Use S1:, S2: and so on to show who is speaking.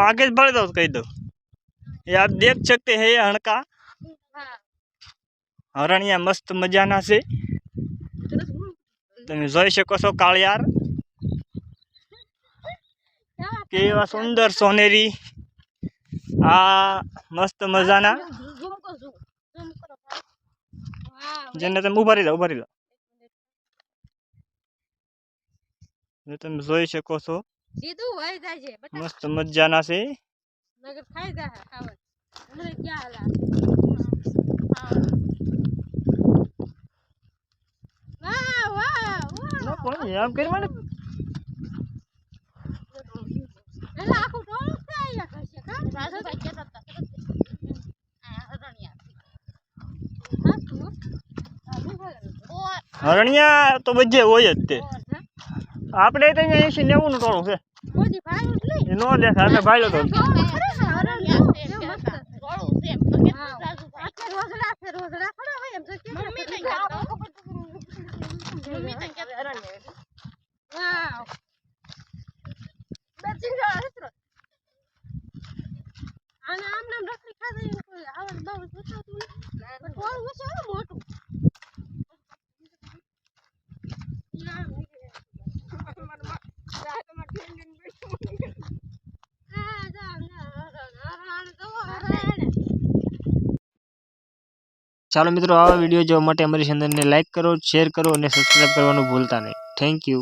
S1: आगे જ बढ़ दो કહી દઉં ये आप देख सकते हैं ये हणका હરણિયા મસ્ત મજાના છે તમે જોઈ શકો છો કાળિયાર કેવા સુંદર સોનેરી આ મસ્ત મજાના જેને તમે ઉભા રહી જાઓ ઉભા રહી જાઓ જે તમે જોઈ શકો છો
S2: સીધું હોય જાય છે
S1: મસ્ત મજાના છે.
S2: નગર ખાઈ જાય ખાવા. હમણાં ક્યાં હાલા. વાહ વાહ વાહ.
S1: કરી મને
S2: જ હરણિયા.
S1: તો બધે હોય જ તે. આપણે તો અહીંયા એસી નેવું નું ટોણું છે
S2: ભાઈ
S1: એ નો દેખાય અમે ભાઈલો તો
S2: રોજડા છે રોજડા
S1: ચાલો મિત્રો, આવા વીડિયો જોવા માટે અમારી ચેનલને લાઇક કરો, શેર કરો અને સબસ્ક્રાઈબ કરવાનું ભૂલતા નહીં. Thank you